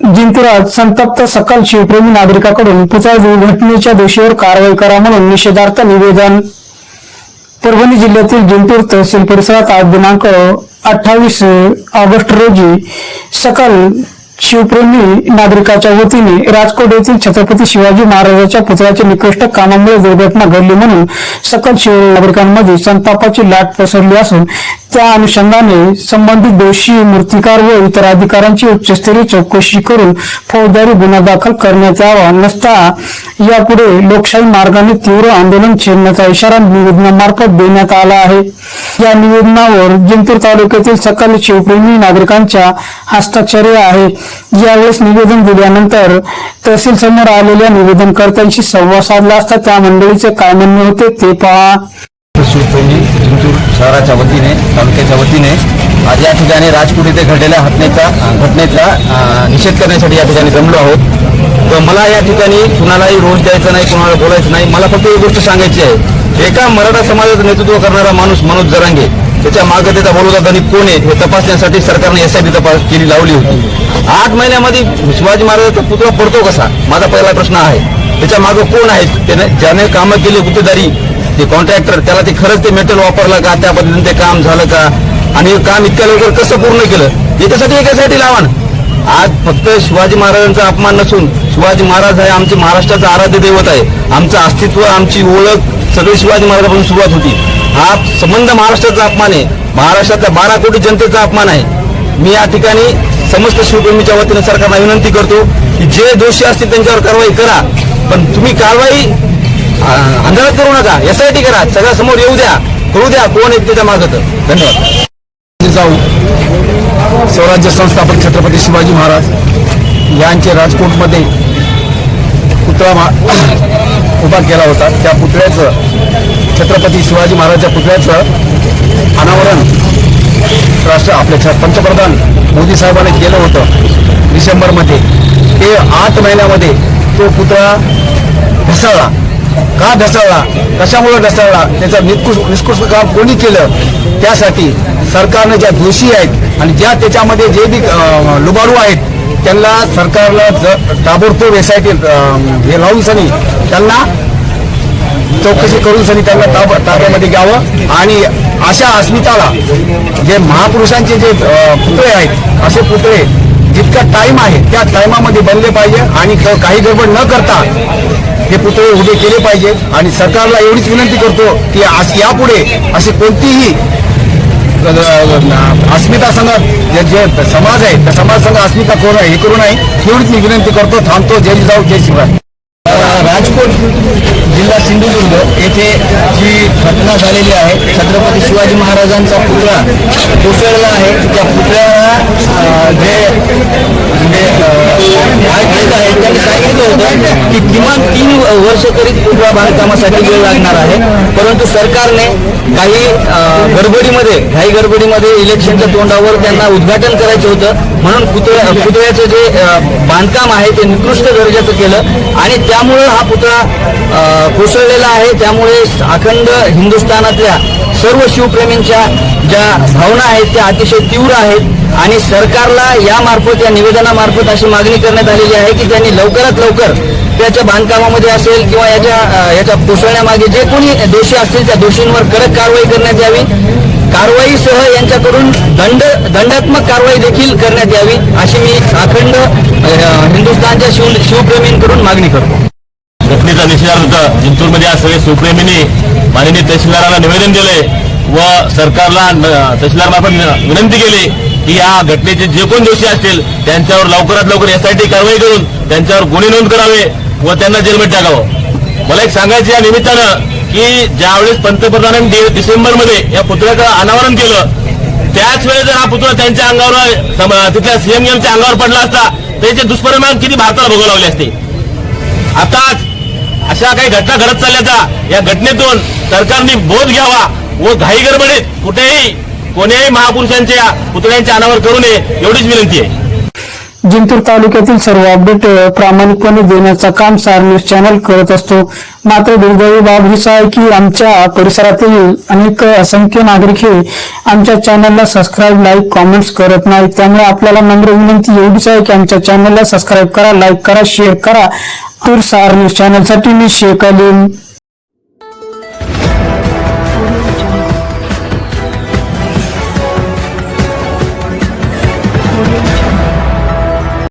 जिंतुरात संतप्त सकल शिवप्रेमी नागरिकाकडून पुतळा दुर्घटनेच्या दोषीवर कारवाई करा म्हणून निषेधार्थ निवेदन. परभणी जिल्ह्यातील जिंतूर तहसील परिसरात आज दिनांक अठ्ठावीस ऑगस्ट रोजी सकल शिवप्रेमी नागरिकाच्या वतीने राजकोट येथील छत्रपती शिवाजी महाराजांच्या पुतळ्याच्या निकृष्ट कामामुळे दुर्घटना घडली म्हणून सकल शिव नागरिकांमध्ये संतापाची लाट पसरली असून त्या अनुषंगाने संबंधित दोषी मूर्तिकार व इतर अधिकाऱ्यांची उच्चस्तरीय चौकशी करून फौजदारी गुन्हा दाखल करण्यात यावा नसता यापुढे लोकशाही मार्गाने तीव्र आंदोलन छेडण्याचा इशारा निवेदनामार्फत देण्यात आला आहे. या निवेदनावर जिंतूर तालुक्यातील सकल शिवप्रेमी नागरिकांच्या हस्ताक्षरे आहे. यावेळेस निवेदन दिल्यानंतर तहसील समोर आलेल्या निवेदनकर्त्यांशी संवाद साधला असता त्या मंडळीचे काय म्हणणे होते ते पहा. शिवप्रेमी जिंतूर शहराच्या वतीने तालुक्याच्या वतीने. आज या ठिकाणी राजपूर इथे घडलेल्या घटनेचा घटनेचा निषेध करण्यासाठी या ठिकाणी जमलो आहोत. तर मला या ठिकाणी कुणालाही रोष द्यायचा नाही कुणाला बोलायचं नाही. मला फक्त एक गोष्ट सांगायची आहे. एका मराठा समाजाचं नेतृत्व करणारा माणूस मनोज जरांगे त्याच्यामागे त्याचा बोलवता गणित कोण आहे? हे तपासण्यासाठी सरकारने एस आय बी तपास केली लावली होती. आठ महिन्यामध्ये शिवाजी महाराजाचा पुतळा पडतो कसा? माझा पहिला प्रश्न आहे. त्याच्यामागे कोण आहेत? त्याने ज्याने कामं केली गुत्तेदारी ते कॉन्ट्रॅक्टर त्याला ते खरंच ते मेटल वापरलं का? त्या पद्धतीने ते काम झालं का? आणि हे काम इतक्या लवकर कसं पूर्ण केलं? याच्यासाठी एकासाठी लावा आज फक्त शिवाजी महाराजांचा अपमान नसून शिवाजी महाराज हे आमचे महाराष्ट्राचं आराध्य दैवत आहे. आमचं अस्तित्व आमची ओळख सगळी शिवाजी महाराजांपासून सुरुवात होती. हा संबंध महाराष्ट्राचा अपमान आहे. महाराष्ट्रातल्या बारा कोटी जनतेचा अपमान आहे. मी या ठिकाणी समस्त शिवप्रेमीच्या वतीने सरकारला विनंती करतो की जे दोषी असतील त्यांच्यावर कारवाई करा. पण तुम्ही कारवाई अं, अंधारात करू नका. एस आय टी करा. सगळ्या समोर येऊ द्या. करू द्या कोण एक त्याच्या मागत धन्यवाद. जाऊ. स्वराज्य संस्थापक छत्रपती शिवाजी महाराज यांचे राजकोटमध्ये पुतळा मा उभा केला होता. त्या पुतळ्याचं छत्रपती शिवाजी महाराजच्या पुतळ्याचं अनावरण राष्ट्र आपले पंतप्रधान मोदी साहेबांनी केलं होतं डिसेंबरमध्ये. ते आठ महिन्यामध्ये तो पुतळा ढसळला. का ढसळला? कशामुळे ढसळला? त्याचं निष्कृष निष्कृष काम कोणी केलं? त्यासाठी सरकारनं ज्या दोषी आहेत आणि ज्या त्याच्यामध्ये जे बी लुबाडू आहेत त्यांना सरकारला ज- ताबडतोब एस आय टी हे लावून सनी त्यांना चौकशी करून सनी त्यांना ताब ताब्यामध्ये घ्यावं आणि अशा अस्मिताला जे महापुरुषांचे जे पुतळे आहेत असे पुतळे जितका टाइम आहे त्या टायमामध्ये बनले पाहिजे आणि काही गडबड न करता हे पुतळे उभे केले पाहिजे. आणि सरकारला एवढीच विनंती करतो की आज यापुढे असे कोणतीही अस्मिता संघ जे जे समाज आहे त्या समाज संघ अस्मिता करू हे करू नये एवढीच मी विनंती करतो. थांबतो. जय जाऊ जय शिवराय. येथे जी घटना झालेली आहे छत्रपती शिवाजी महाराजांचा पुतळा कोसळला आहे? त्या पुतळ्याला जे त्यांनी सांगितलं होतं की किमान तीन वर्ष तरी पुतळा बांधकामासाठी वेळ लागणार आहे. परंतु सरकारने काही गडबडीमध्ये घाई गडबडीमध्ये इलेक्शनच्या तोंडावर त्यांना उद्घाटन करायचं होतं. म्हणून पुतळ्या पुतळ्याचं जे बांधकाम आहे ते निकृष्ट दर्जाचं केलं. आणि त्यामुळं हा पुतळा कोसळलेला आहे. त्यामुळे अखंड हिंदुस्थानातल्या सर्व शिवप्रेमींच्या ज्या भावना आहेत त्या अतिशय तीव्र आहेत. आणि सरकारला यामार्फत या निवेदनामार्फत अशी मागणी करण्यात आलेली आहे की त्यांनी लवकरात लवकर त्याच्या बांधकामामध्ये असेल किंवा याच्या याच्या कोसळण्यामागे जे कोणी दोषी असतील त्या दोषींवर कडक कारवाई करण्यात यावी. कारवाईसह यांच्याकडून दंड दंडात्मक कारवाई देखील करण्यात यावी अशी मी अखंड हिंदुस्थानच्या शिव शिवप्रेमींकडून मागणी करतो. घटनेचा निषेधार्थ जिंतूरमध्ये आज सगळे शिवप्रेमींनी माननीय तहसीलदाराला निवेदन दिले व सरकारला न- तहसीलदारमार्फत विनंती केली की या घटनेचे जे कोण दोषी असतील त्यांच्यावर लवकरात लवकर एसआयटी कारवाई करून त्यांच्यावर गुन्हे नोंद करावे व त्यांना जेलमध्ये टाकावं. मला एक सांगायचं या निमित्तानं की ज्यावेळेस पंतप्रधानांनी डिसेंबरमध्ये या पुतळ्याचं अनावरण केलं त्याच वेळेस जर हा पुतळा त्यांच्या अंगावर तिथल्या तिथल्या सीएमएमच्या अंगावर पडला असता त्याचे दुष्परिणाम किती भारताला भोगावं लागले असते. आताच अशा काही घटना घडत चालल्याचा या घटनेतून सरकारने बोध घ्यावा व घाई गडबडीत कुठेही कोणीही महापुरुषांच्या पुतळ्यांच्या अनावर करू नये एवढीच विनंती आहे. जिंतूर तालुक्यातील सर्व अपडेट प्रामाणिकपणे देण्याचं काम सार न्यूज चॅनल करत असतो. मात्र दुर्दैवी बाब हीच आहे की आमच्या परिसरातील अनेक असंख्य नागरिक हे आमच्या चॅनलला सबस्क्राईब लाईक कॉमेंट्स करत नाहीत. त्यामुळे आपल्याला नम्र विनंती एवढीच आहे की आमच्या चॅनलला सबस्क्राईब करा लाईक करा शेअर करा. तर सार न्यूज चॅनलसाठी मी शेख अलीम